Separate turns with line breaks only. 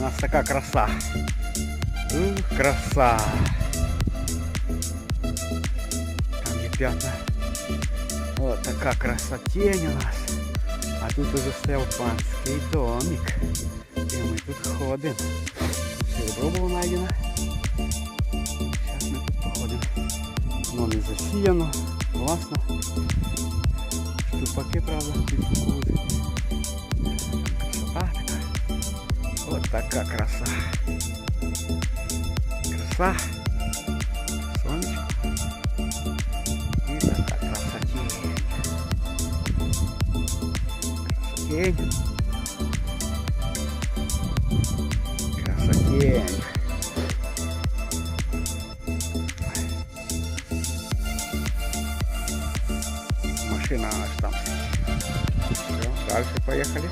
У нас така краса. Ух, краса. Там є п'ятна. О, така красотень у нас. А тут уже стояв панський домик. І ми тут ходимо. Серебро було знайдено. Зараз ми тут походимо. Воно не засіяно. Класно. Штупаки, правда, під От така краса. Краса. Сонечко. І така красотень. Красотень. Красотень. Машина аж там. Все, дальше поехали.